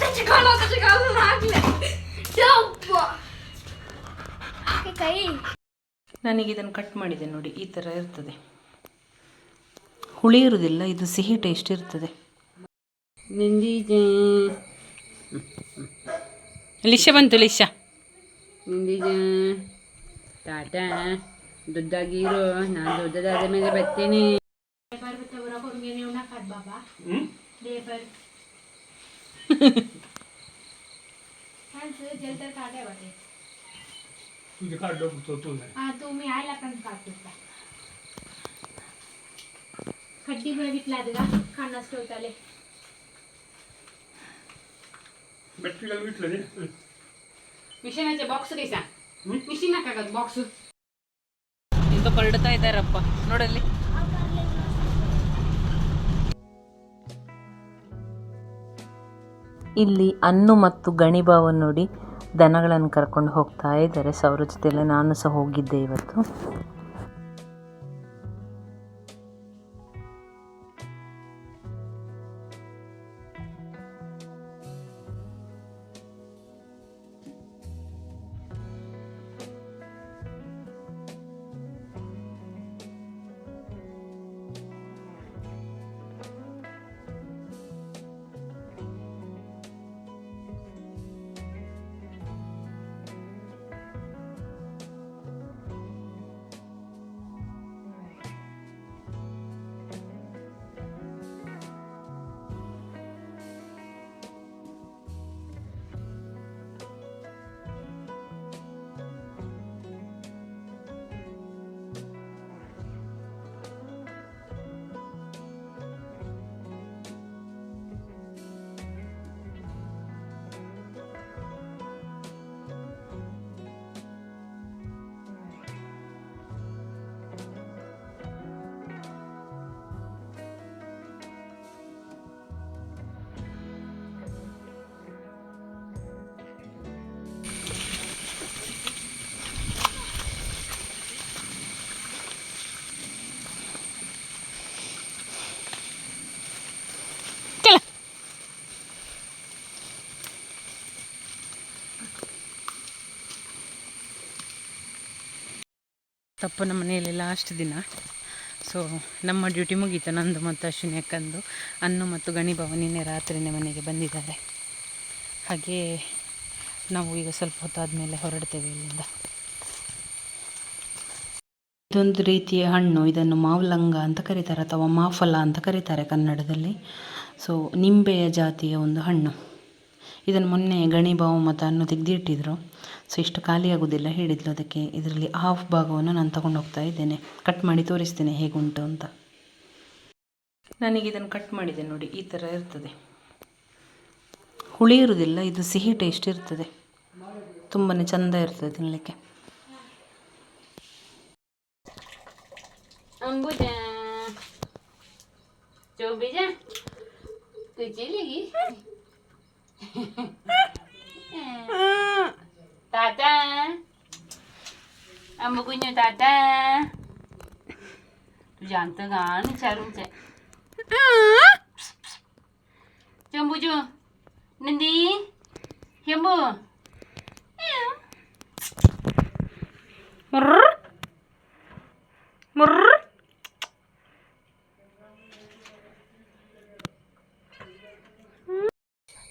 తెచ్చుకోవాలి తెచ్చుకోవాలి నాకులే ಕೈ ನನಗೆ ಇದನ್ನು ಕಟ್ ಮಾಡಿದೆ ನೋಡಿ ಈ ಥರ ಇರ್ತದೆ. ಹುಳಿ ಇರೋದಿಲ್ಲ ಇದು ಸಿಹಿ ಟೇಸ್ಟ್ ಇರ್ತದೆ. ಲಿಶ ಬಂತು ಲಿಶ. ಟಾಟಾ ದೊಡ್ಡಾಗಿರೋ ನಾನು ದೊಡ್ಡದಾದ ಮೇಲೆ ಬರ್ತೇನೆ. तुझे काढलं होतं तू नाही हा तुम्ही आयला पण काढतो खड्डी बघितला का खाण्यास ठेवताले बॅटरी काल विटलं रे ಮಿಷಿನಾಚೆ ಬಾಕ್ಸ್ ರೀ ಸಾ ಮಿಷಿನ್ ಹಾಕಾಗದು ಬಾಕ್ಸು ಈಗ ಹೊರಡ್ತಾ ಇದ್ದಾರಪ್ಪ ನೋಡಲ್ಲಿ ಇಲ್ಲಿ ಅನ್ನು ಮತ್ತು ಗಣಿಭಾವನ್ನು ನೋಡಿ ದನಗಳನ್ನು ಕರ್ಕೊಂಡು ಹೋಗ್ತಾ ಇದ್ದಾರೆ. ಸೊ ಅವ್ರ ನಾನು ಸಹ ಹೋಗಿದ್ದೆ ಇವತ್ತು. ತಪ್ಪನ ಮನೆಯಲ್ಲಿ ಲಾಸ್ಟ್ ದಿನ. ಸೊ ನಮ್ಮ ಡ್ಯೂಟಿ ಮುಗೀತು. ನಂದು ಮತ್ತು ಅಶ್ವಿನಿ ಅಕ್ಕಂದು. ಅನ್ನು ಮತ್ತು ಗಣಿಭವ ನಿನ್ನೆ ರಾತ್ರಿನೇ ಮನೆಗೆ ಬಂದಿದ್ದಾರೆ. ಹಾಗೇ ನಾವು ಈಗ ಸ್ವಲ್ಪ ಹೊತ್ತಾದಮೇಲೆ ಹೊರಡ್ತೇವೆ ಇಲ್ಲಿಂದ. ಇದೊಂದು ರೀತಿಯ ಹಣ್ಣು. ಇದನ್ನು ಮಾವಲಂಗ ಅಂತ ಕರೀತಾರೆ ಅಥವಾ ಮಾಫಲ ಅಂತ ಕರೀತಾರೆ ಕನ್ನಡದಲ್ಲಿ. ಸೊ ನಿಂಬೆಯ ಜಾತಿಯ ಒಂದು ಹಣ್ಣು. ಇದನ್ನು ಮೊನ್ನೆ ಗಣಿ ಬಹುಮತ ಅನ್ನು ತೆಗೆದಿಟ್ಟಿದ್ರು. ಸೊ ಇಷ್ಟು ಖಾಲಿ ಆಗೋದಿಲ್ಲ ಹೇಳಿದ್ಲು. ಅದಕ್ಕೆ ಇದರಲ್ಲಿ ಹಾಫ್ ಭಾಗವನ್ನು ನಾನು ತಗೊಂಡು ಹೋಗ್ತಾ ಇದ್ದೇನೆ. ಕಟ್ ಮಾಡಿ ತೋರಿಸ್ತೇನೆ ಹೇಗುಂಟು ಅಂತ. ನನಗೆ ಇದನ್ನು ಕಟ್ ಮಾಡಿದೆ ನೋಡಿ, ಈ ಥರ ಇರ್ತದೆ. ಹುಳಿ ಇರುವುದಿಲ್ಲ ಇದು ಸಿಹಿ ಟೇಸ್ಟ್ ಇರ್ತದೆ. ತುಂಬಾ ಚೆಂದ ಇರ್ತದೆ ತಿನ್ನಲಿಕ್ಕೆ Ambuja. Tata. Ambo kunyo tata. Janta kan carung cek. Jambu jo. Nindi. Jambu. Ya.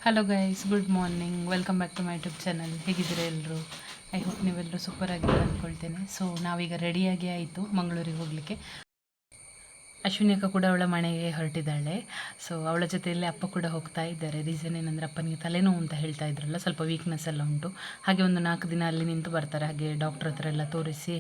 Hello guys good morning welcome back to my YouTube channel ಹೇಗಿದ್ದೀರಾ ಎಲ್ಲರೂ ಐ ಹೋಪ್ ನೀವೆಲ್ಲರೂ ಸೂಪರ್ ಆಗಿದೆ ಅಂದ್ಕೊಳ್ತೇನೆ ಸೊ ನಾವೀಗ ರೆಡಿಯಾಗಿ ಆಯಿತು ಮಂಗಳೂರಿಗೆ ಹೋಗಲಿಕ್ಕೆ. ಅಶ್ವಿನಿ ಅಕ್ಕ ಕೂಡ ಅವಳ ಮನೆಗೆ ಹೊರಟಿದ್ದಾಳೆ. ಸೊ ಅವಳ ಜೊತೆಯಲ್ಲಿ ಅಪ್ಪ ಕೂಡ ಹೋಗ್ತಾ ಇದ್ದಾರೆ. ರೀಸನ್ ಏನಂದರೆ ಅಪ್ಪನಿಗೆ ತಲೆನೋವು ಅಂತ ಹೇಳ್ತಾ ಇದ್ರಲ್ಲ, ಸ್ವಲ್ಪ ವೀಕ್ನೆಸ್ ಎಲ್ಲ ಉಂಟು. ಹಾಗೆ ಒಂದು ನಾಲ್ಕು ದಿನ ಅಲ್ಲಿ ನಿಂತು ಬರ್ತಾರೆ. ಹಾಗೆ ಡಾಕ್ಟ್ರ್ ಹತ್ರ ಎಲ್ಲ ತೋರಿಸಿ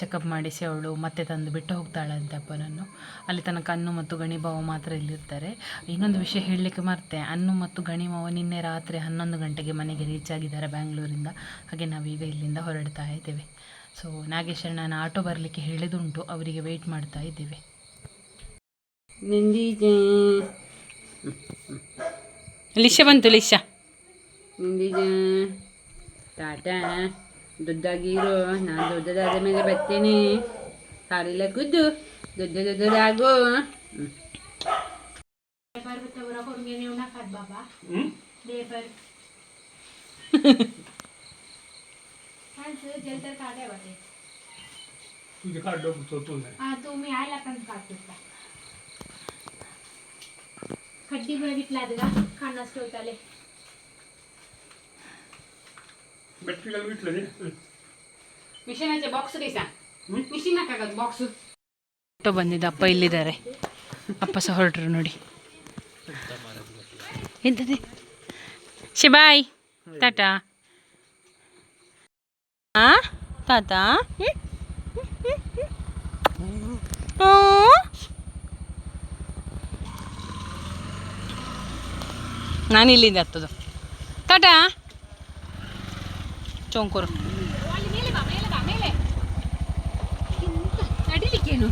ಚೆಕಪ್ ಮಾಡಿಸಿ ಅವಳು ಮತ್ತೆ ತಂದು ಬಿಟ್ಟು ಹೋಗ್ತಾಳಂತೆ ಅಪ್ಪನನ್ನು. ಅಲ್ಲಿ ತನಕ ಅನ್ನು ಮತ್ತು ಗಣಿಭಾವ ಮಾತ್ರ ಇಲ್ಲಿರ್ತಾರೆ. ಇನ್ನೊಂದು ವಿಷಯ ಹೇಳಲಿಕ್ಕೆ ಮರ್ತೆ. ಅನ್ನು ಮತ್ತು ಗಣಿಮಾವ ನಿನ್ನೆ ರಾತ್ರಿ ಹನ್ನೊಂದು ಗಂಟೆಗೆ ಮನೆಗೆ ರೀಚ್ ಆಗಿದ್ದಾರೆ ಬ್ಯಾಂಗ್ಳೂರಿಂದ. ಹಾಗೆ ನಾವೀಗ ಇಲ್ಲಿಂದ ಹೊರಡ್ತಾ ಇದ್ದೇವೆ. ಸೊ ನಾಗೇಶ್ವರ ನಾನು ಆಟೋ ಬರಲಿಕ್ಕೆ ಹೇಳಿದುಂಟು ಅವರಿಗೆ ವೆಯ್ಟ್ ಮಾಡ್ತಾ ಇದ್ದೇವೆ. ನಿಂದಿಜೆ ಲಿಶ ಬಂತು ಲಿಶ ನಿಂದಿಜೆ ಟಾಟಾ ದೊಡ್ಡಾಗಿರೋ ನಾನು ದೊಡ್ಡದಾದ ಮೇಲೆ ಬರ್ತೇನೆ ಕಾಲೆಲ್ಲ ಕುದ್ದು ದೊಡ್ಡ ದೊಡ್ಡದಾಗೋ पर्वतावर करून घेऊन नका बाबा हं? दे पर माणसं जलतर काढ्या वाटे तुझे काढ डोकं तो तो नाही हा तुम्ही आयला पण काढतो का खड्डी बघितलात का खाण्यास ठेवताले बॅटरी घालून इथलं रे हं. ಮಿಷನ್ ಬಾಕ್ಸ್ ರೀ ಸಾ ಮಿಷಿನ್ ಹಾಕಾಗದು ಬಾಕ್ಸ್ ಆಟೋ ಬಂದಿದ್ದ ಅಪ್ಪ ಇಲ್ಲಿದ್ದಾರೆ ಅಪ್ಪ ಸಹ ಹೊರಟ್ರು ನೋಡಿ ಎಂತದೆ ಶಿಬಾಯ್ ಟಾಟಾ ಆ ತಾತ ನಾನು ಇಲ್ಲಿಂದ ಹತ್ತದು. ತಟ ಚೌಂಕೂರು. ಅಲ್ಲಿ ಮೇಲೆ ಬಾ ಮೇಲೆ ಬಾ ಮೇಲೆ ನಡಿಲಿಕ್ಕೇನು?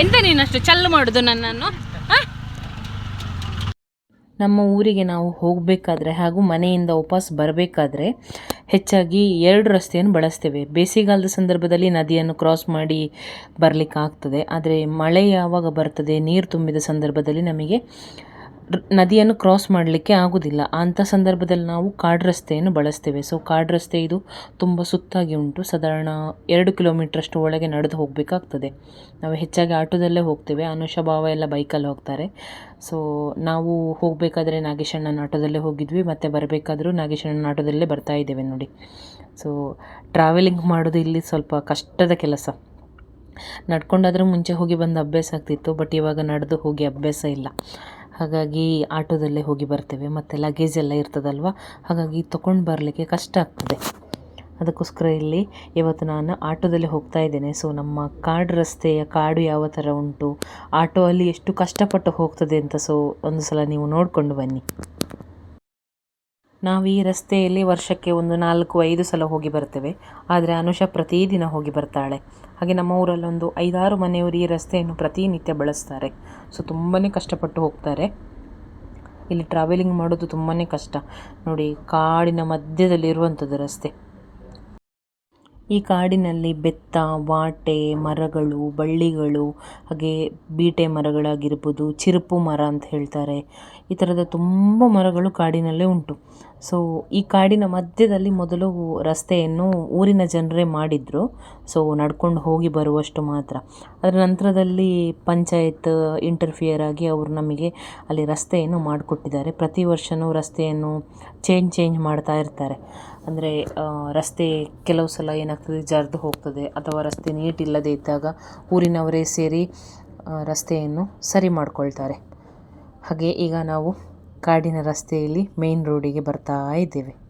ಎಂತ ನೀನಷ್ಟು ಚಲ್ಲು ಮಾಡೋದು ನನ್ನನ್ನು? ನಮ್ಮ ಊರಿಗೆ ನಾವು ಹೋಗಬೇಕಾದ್ರೆ ಹಾಗೂ ಮನೆಯಿಂದ ವಾಪಸ್ ಬರಬೇಕಾದ್ರೆ ಹೆಚ್ಚಾಗಿ ಎರಡು ರಸ್ತೆಯನ್ನು ಬಳಸ್ತೇವೆ. ಬೇಸಿಗೆಗಾಲದ ಸಂದರ್ಭದಲ್ಲಿ ನದಿಯನ್ನು ಕ್ರಾಸ್ ಮಾಡಿ ಬರಲಿಕ್ಕಾಗ್ತದೆ. ಆದರೆ ಮಳೆ ಯಾವಾಗ ಬರ್ತದೆ ನೀರು ತುಂಬಿದ ಸಂದರ್ಭದಲ್ಲಿ ನಮಗೆ ನದಿಯನ್ನು ಕ್ರಾಸ್ ಮಾಡಲಿಕ್ಕೆ ಆಗೋದಿಲ್ಲ. ಅಂಥ ಸಂದರ್ಭದಲ್ಲಿ ನಾವು ಕಾಡು ರಸ್ತೆಯನ್ನು ಬಳಸ್ತೇವೆ. ಸೊ ಕಾಡು ರಸ್ತೆ ಇದು ತುಂಬ ಸುತ್ತಾಗಿ ಉಂಟು. ಸಾಧಾರಣ ಎರಡು ಕಿಲೋಮೀಟ್ರಷ್ಟು ಒಳಗೆ ನಡೆದು ಹೋಗಬೇಕಾಗ್ತದೆ. ನಾವು ಹೆಚ್ಚಾಗಿ ಆಟೋದಲ್ಲೇ ಹೋಗ್ತೇವೆ. ಅನುಷ, ಭಾವ ಎಲ್ಲ ಬೈಕಲ್ಲಿ ಹೋಗ್ತಾರೆ. ಸೊ ನಾವು ಹೋಗಬೇಕಾದ್ರೆ ನಾಗೇಶಣ್ಣನ ಆಟೋದಲ್ಲೇ ಹೋಗಿದ್ವಿ. ಮತ್ತು ಬರಬೇಕಾದ್ರೂ ನಾಗೇಶಣ್ಣನ ಆಟೋದಲ್ಲೇ ಬರ್ತಾ ಇದ್ದೇವೆ ನೋಡಿ. ಸೊ ಟ್ರಾವೆಲಿಂಗ್ ಮಾಡೋದು ಇಲ್ಲಿ ಸ್ವಲ್ಪ ಕಷ್ಟದ ಕೆಲಸ. ನಡ್ಕೊಂಡಾದ್ರೆ ಮುಂಚೆ ಹೋಗಿ ಬಂದು ಅಭ್ಯಾಸ ಆಗ್ತಿತ್ತು. ಬಟ್ ಇವಾಗ ನಡೆದು ಹೋಗಿ ಅಭ್ಯಾಸ ಇಲ್ಲ. ಹಾಗಾಗಿ ಆಟೋದಲ್ಲೇ ಹೋಗಿ ಬರ್ತೇವೆ, ಮತ್ತು ಲಗೇಜ್ ಎಲ್ಲ ಇರ್ತದಲ್ವ? ಹಾಗಾಗಿ ತೊಗೊಂಡು ಬರಲಿಕ್ಕೆ ಕಷ್ಟ ಆಗ್ತದೆ. ಅದಕ್ಕೋಸ್ಕರ ಇಲ್ಲಿ ಇವತ್ತು ನಾನು ಆಟೋದಲ್ಲಿ ಹೋಗ್ತಾ ಇದ್ದೇನೆ. ಸೊ ನಮ್ಮ ಕಾಡು ರಸ್ತೆಯ ಕಾಡು ಯಾವ ಥರ ಉಂಟು, ಆಟೋ ಅಲ್ಲಿ ಎಷ್ಟು ಕಷ್ಟಪಟ್ಟು ಹೋಗ್ತದೆ ಅಂತ ಸೊ ಒಂದು ಸಲ ನೀವು ನೋಡಿಕೊಂಡು ಬನ್ನಿ. ನಾವು ಈ ರಸ್ತೆಯಲ್ಲಿ ವರ್ಷಕ್ಕೆ ಒಂದು ನಾಲ್ಕು, ಐದು ಸಲ ಹೋಗಿ ಬರ್ತೇವೆ. ಆದರೆ ಅನುಷ ಪ್ರತಿದಿನ ಹೋಗಿ ಬರ್ತಾಳೆ. ಹಾಗೆ ನಮ್ಮ ಊರಲ್ಲೊಂದು ಐದಾರು ಮನೆಯವರು ಈ ರಸ್ತೆಯನ್ನು ಪ್ರತಿನಿತ್ಯ ಬಳಸ್ತಾರೆ. ಸೊ ತುಂಬಾ ಕಷ್ಟಪಟ್ಟು ಹೋಗ್ತಾರೆ. ಇಲ್ಲಿ ಟ್ರಾವೆಲಿಂಗ್ ಮಾಡೋದು ತುಂಬಾ ಕಷ್ಟ. ನೋಡಿ, ಕಾಡಿನ ಮಧ್ಯದಲ್ಲಿರುವಂಥದ್ದು ರಸ್ತೆ. ಈ ಕಾಡಿನಲ್ಲಿ ಬೆತ್ತ, ವಾಟೆ, ಮರಗಳು, ಬಳ್ಳಿಗಳು, ಹಾಗೆ ಬೀಟೆ ಮರಗಳಾಗಿರ್ಬೋದು, ಚಿರುಪು ಮರ ಅಂತ ಹೇಳ್ತಾರೆ. ಈ ಥರದ ತುಂಬ ಮರಗಳು ಕಾಡಿನಲ್ಲೇ ಉಂಟು. ಸೊ ಈ ಕಾಡಿನ ಮಧ್ಯದಲ್ಲಿ ಮೊದಲು ರಸ್ತೆಯನ್ನು ಊರಿನ ಜನರೇ ಮಾಡಿದರು. ಸೊ ನಡ್ಕೊಂಡು ಹೋಗಿ ಬರುವಷ್ಟು ಮಾತ್ರ. ಅದರ ನಂತರದಲ್ಲಿ ಪಂಚಾಯತ್ ಇಂಟರ್ಫಿಯರ್ ಆಗಿ ಅವರು ನಮಗೆ ಅಲ್ಲಿ ರಸ್ತೆಯನ್ನು ಮಾಡಿಕೊಟ್ಟಿದ್ದಾರೆ. ಪ್ರತಿ ವರ್ಷವೂ ರಸ್ತೆಯನ್ನು ಚೇಂಜ್ ಚೇಂಜ್ ಮಾಡ್ತಾ ಇರ್ತಾರೆ. ಅಂದರೆ ರಸ್ತೆ ಕೆಲವು ಸಲ ಏನಾಗ್ತದೆ, ಜರಿದು ಹೋಗ್ತದೆ, ಅಥವಾ ರಸ್ತೆ ನೀಟ್ ಇಲ್ಲದೇ ಇದ್ದಾಗ ಊರಿನವರೇ ಸೇರಿ ರಸ್ತೆಯನ್ನು ಸರಿ ಮಾಡ್ಕೊಳ್ತಾರೆ. ಹಾಗೆ ಈಗ ನಾವು ಕಾಡಿನ ರಸ್ತೆಯಲ್ಲಿ ಮೇನ್ ರೋಡಿಗೆ ಬರ್ತಾ ಇದ್ದೇವೆ.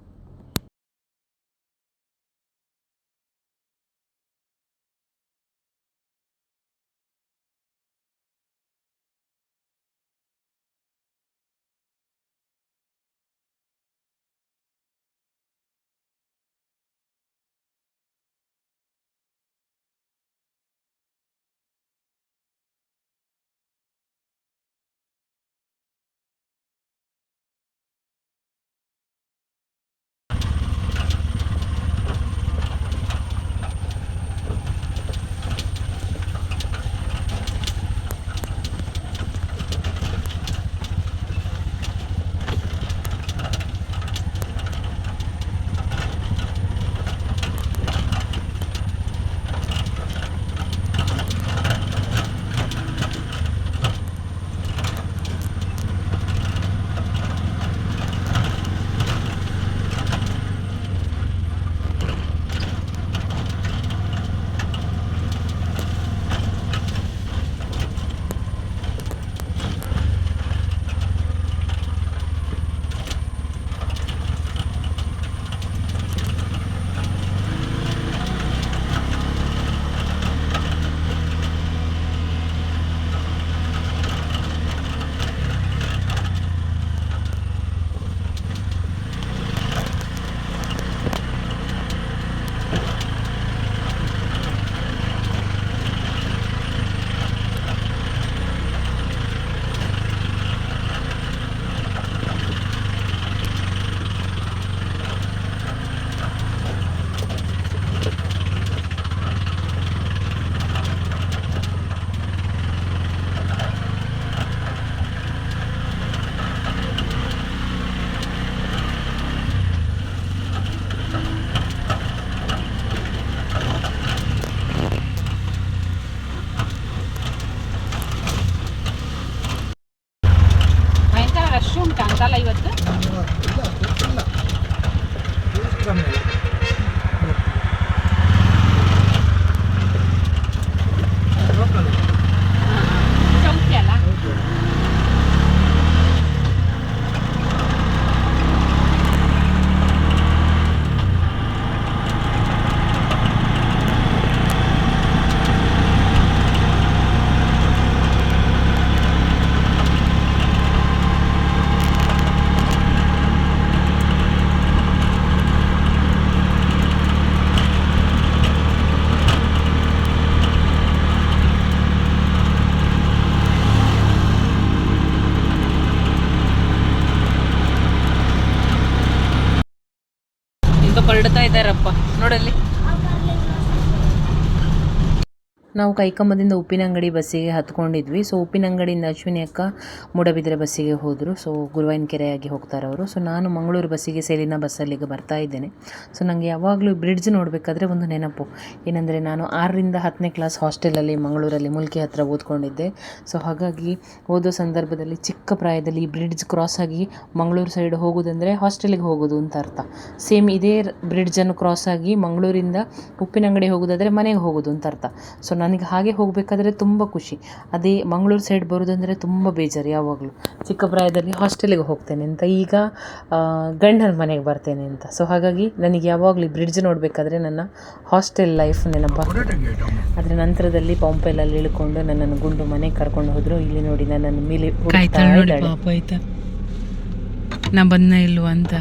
ನಾವು ಕೈಕಂಬದಿಂದ ಉಪ್ಪಿನ ಅಂಗಡಿ ಬಸ್ಸಿಗೆ ಹತ್ಕೊಂಡಿದ್ವಿ. ಸೊ ಉಪ್ಪಿನಂಗಡಿಯಿಂದ ಅಶ್ವಿನಿ ಅಕ್ಕ ಮೂಡಬಿದ್ರೆ ಬಸ್ಸಿಗೆ ಹೋದರು. ಸೊ, ಗುರುವಾಯಿನ ಕೆರೆಯಾಗಿ ಹೋಗ್ತಾರೆ ಅವರು. ಸೊ, ನಾನು ಮಂಗಳೂರು ಬಸ್ಸಿಗೆ ಸೇಲಿನ ಬಸ್ಸಲ್ಲಿಗೆ ಬರ್ತಾ ಇದ್ದೇನೆ. ಸೊ ನನಗೆ ಯಾವಾಗಲೂ ಬ್ರಿಡ್ಜ್ ನೋಡಬೇಕಾದ್ರೆ ಒಂದು ನೆನಪು. ಏನಂದರೆ, ನಾನು ಆರರಿಂದ ಹತ್ತನೇ ಕ್ಲಾಸ್ ಹಾಸ್ಟೆಲಲ್ಲಿ ಮಂಗಳೂರಲ್ಲಿ ಮುಲ್ಕಿ ಹತ್ರ ಓದ್ಕೊಂಡಿದ್ದೆ. ಸೊ, ಹಾಗಾಗಿ ಓದೋ ಸಂದರ್ಭದಲ್ಲಿ ಚಿಕ್ಕ ಪ್ರಾಯದಲ್ಲಿ ಬ್ರಿಡ್ಜ್ ಕ್ರಾಸ್ ಆಗಿ ಮಂಗಳೂರು ಸೈಡ್ ಹೋಗೋದಂದರೆ ಹಾಸ್ಟೆಲಿಗೆ ಹೋಗೋದು ಅಂತ ಅರ್ಥ. ಸೇಮ್ ಇದೇ ಬ್ರಿಡ್ಜನ್ನು ಕ್ರಾಸ್ ಆಗಿ ಮಂಗಳೂರಿಂದ ಉಪ್ಪಿನಂಗಡಿ ಹೋಗೋದಾದರೆ ಮನೆಗೆ ಹೋಗೋದು ಅಂತ ಅರ್ಥ. ಸೊ ನನಗೆ ಹಾಗೆ ಹೋಗಬೇಕಾದ್ರೆ ತುಂಬ ಖುಷಿ. ಅದೇ ಮಂಗಳೂರು ಸೈಡ್ ಬರೋದಂದರೆ ತುಂಬ ಬೇಜಾರು ಯಾವಾಗಲೂ. ಚಿಕ್ಕ ಪ್ರಾಯದಲ್ಲಿ ಹಾಸ್ಟೆಲಿಗೆ ಹೋಗ್ತೇನೆ ಅಂತ. ಈಗ ಆ, ಗಂಡನ ಮನೆಗೆ ಬರ್ತೇನೆ ಅಂತ. ಸೊ ಹಾಗಾಗಿ ನನಗೆ ಯಾವಾಗಲೂ ಬ್ರಿಡ್ಜ್ ನೋಡಬೇಕಾದ್ರೆ ನನ್ನ ಹಾಸ್ಟೆಲ್ ಲೈಫ್ ನೆನಪಾಗ್ತದೆ ಅದರ ನಂತರದಲ್ಲಿ ಪಂಪೆಲಲ್ಲಿ ಇಳ್ಕೊಂಡು ನನ್ನನ್ನು ಗುಂಡು ಮನೆಗೆ ಕರ್ಕೊಂಡು ಹೋದರು. ಇಲ್ಲಿ ನೋಡಿ ನನ್ನನ್ನು ಮೇಲೆ ನಾ ಬಂದ ಇಲ್ವ ಅಂತ.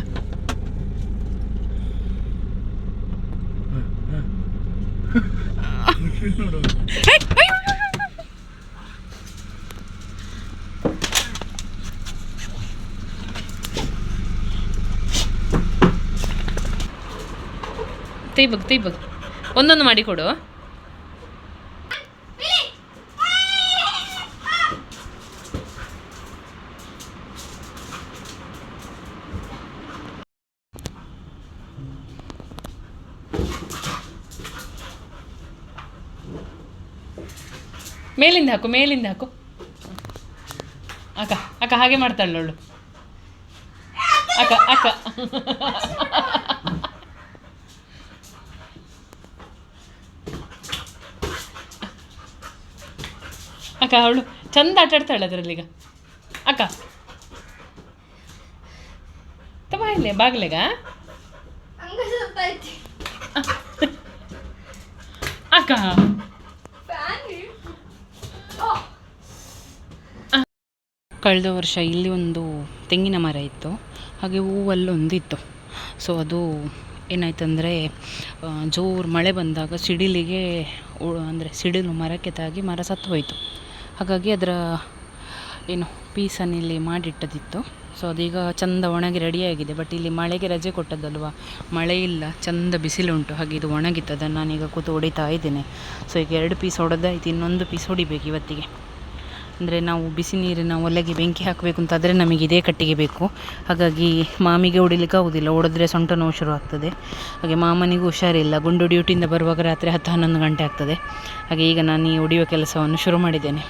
ತೈಬಗ್ ತೈಬಗ್ ಒಂದೊಂದು ಮಾಡಿ ಕೊಡು ಮೇಲಿಂದ ಹಾಕು ಮೇಲಿಂದ ಹಾಕು. ಅಕ್ಕ ಅಕ್ಕ ಹಾಗೆ ಮಾಡ್ತಾಳೆ ನೋಡು ಅಕ್ಕ ಅಕ್ಕ. ಅಕ್ಕ ಅವಳು ಚಂದ ಆಟ ಆಡ್ತಾಳೆ ಅದರಲ್ಲೀಗ ಅಕ್ಕ. ತಮ್ಮ ಇಲ್ಲೇ ಬಾಗ್ಲೆಗ? ಅಕ್ಕ. ಕಳೆದ ವರ್ಷ ಇಲ್ಲಿ ಒಂದು ತೆಂಗಿನ ಮರ ಇತ್ತು. ಹಾಗೆ ಹೂವಲ್ಲೊಂದಿತ್ತು. ಸೊ ಅದು ಏನಾಯ್ತಂದರೆ ಜೋರು ಮಳೆ ಬಂದಾಗ ಸಿಡಿಲಿಗೆ ಅಂದರೆ ಸಿಡಿಲು ಮರಕ್ಕೆ ತಾಗಿ ಮರ ಸತ್ತು ಹೋಯಿತು ಹಾಗಾಗಿ ಅದರ, ಏನು, ಪೀಸನ್ನು ಇಲ್ಲಿ ಮಾಡಿಟ್ಟದಿತ್ತು. ಸೊ ಅದೀಗ ಚಂದ ಒಣಗಿ ರೆಡಿಯಾಗಿದೆ. ಬಟ್ ಇಲ್ಲಿ ಮಳೆಗೆ ರಜೆ ಕೊಟ್ಟದ್ದಲ್ವ? ಮಳೆ ಇಲ್ಲ, ಚಂದ ಬಿಸಿಲುಂಟು. ಹಾಗೆ ಇದು ಒಣಗಿತ್ತು. ಅದನ್ನು ನಾನೀಗ ಕೂತು ಹೊಡಿತಾ ಇದ್ದೇನೆ. ಸೊ ಈಗ ಎರಡು ಪೀಸ್ ಹೊಡೆದಾಯ್ತು. ಇನ್ನೊಂದು ಪೀಸ್ ಹೊಡಿಬೇಕು ಇವತ್ತಿಗೆ. ಅಂದರೆ ನಾವು ಬಿಸಿ ನೀರಿನ ಒಲೆಗೆ ಬೆಂಕಿ ಹಾಕಬೇಕು ಅಂತಾದರೆ ನಮಗೆ ಇದೇ ಕಟ್ಟಿಗೆ ಬೇಕು. ಹಾಗಾಗಿ ಮಾಮಿಗೆ ಹೊಡಿಲಿಕ್ಕೆ ಆಗೋದಿಲ್ಲ, ಹೊಡೆದ್ರೆ ಸೊಂಟ ನೋವು ಶುರು ಆಗ್ತದೆ. ಹಾಗೆ ಮಾಮನಿಗೂ ಹುಷಾರಿಲ್ಲ, ಗುಂಡು ಡ್ಯೂಟಿಯಿಂದ ಬರುವಾಗ ರಾತ್ರಿ ಹತ್ತು ಹನ್ನೊಂದು ಗಂಟೆ ಆಗ್ತದೆ. ಹಾಗೆ ಈಗ ನಾನು ಈ ಹೊಡೆಯುವ ಕೆಲಸವನ್ನು ಶುರು ಮಾಡಿದ್ದೇನೆ.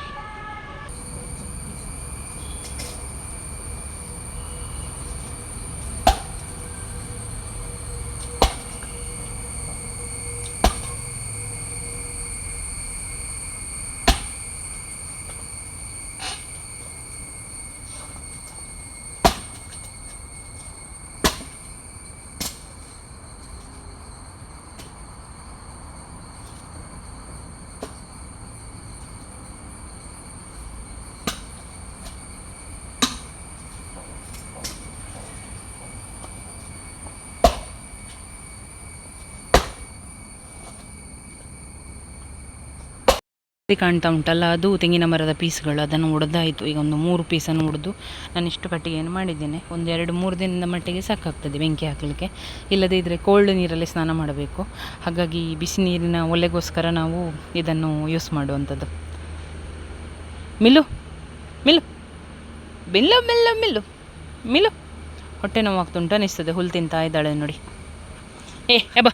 ಕಾಣ್ತಾ ಉಂಟಲ್ಲ, ಅದು ತೆಂಗಿನ ಮರದ ಪೀಸ್ಗಳು, ಅದನ್ನು ಒಡೆದಾಯಿತು. ಈಗ ಒಂದು ಮೂರು ಪೀಸನ್ನು ಒಡೆದು ನಾನು ಇಷ್ಟು ಕಟ್ಟಿಗೆಯನ್ನು ಮಾಡಿದ್ದೇನೆ. ಒಂದು ಎರಡು ಮೂರು ದಿನದ ಮಟ್ಟಿಗೆ ಸಾಕಾಗ್ತದೆ ಬೆಂಕಿ ಹಾಕಲಿಕ್ಕೆ. ಇಲ್ಲದೇ ಇದ್ದರೆ ಕೋಲ್ಡ್ ನೀರಲ್ಲಿ ಸ್ನಾನ ಮಾಡಬೇಕು. ಹಾಗಾಗಿ ಬಿಸಿ ನೀರಿನ ಒಲೆಗೋಸ್ಕರ ನಾವು ಇದನ್ನು ಯೂಸ್ ಮಾಡುವಂಥದ್ದು. ಮಿಲು ಮಿಲು ಮಿಲ್ಲು ಮಿಲ್ಲು ಮಿಲ್ಲು ಮಿಲು ಹೊಟ್ಟೆ ನೋವಾಗ್ತುಂಟು ಅನಿಸ್ತದೆ. ಹುಲ್ಲು ತಿಂತಾ ಇದ್ದಾಳೆ ನೋಡಿ. ಏ ಎಬ್ಬ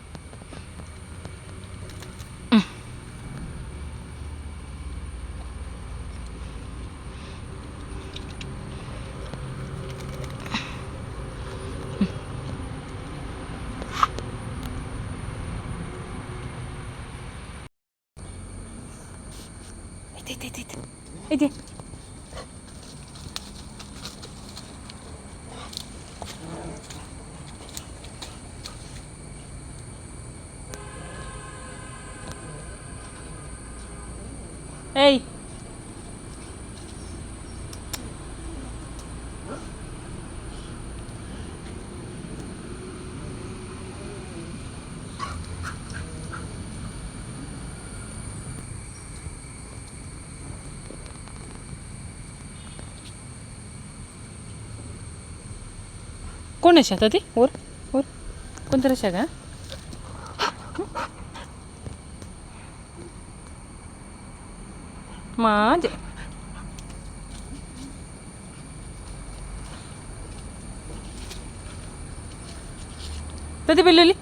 ಇದೆ ಏಯ್ कोण आहे शेतात ते ओर ओर कोणतं रशा का माझे कधी पिल्लेली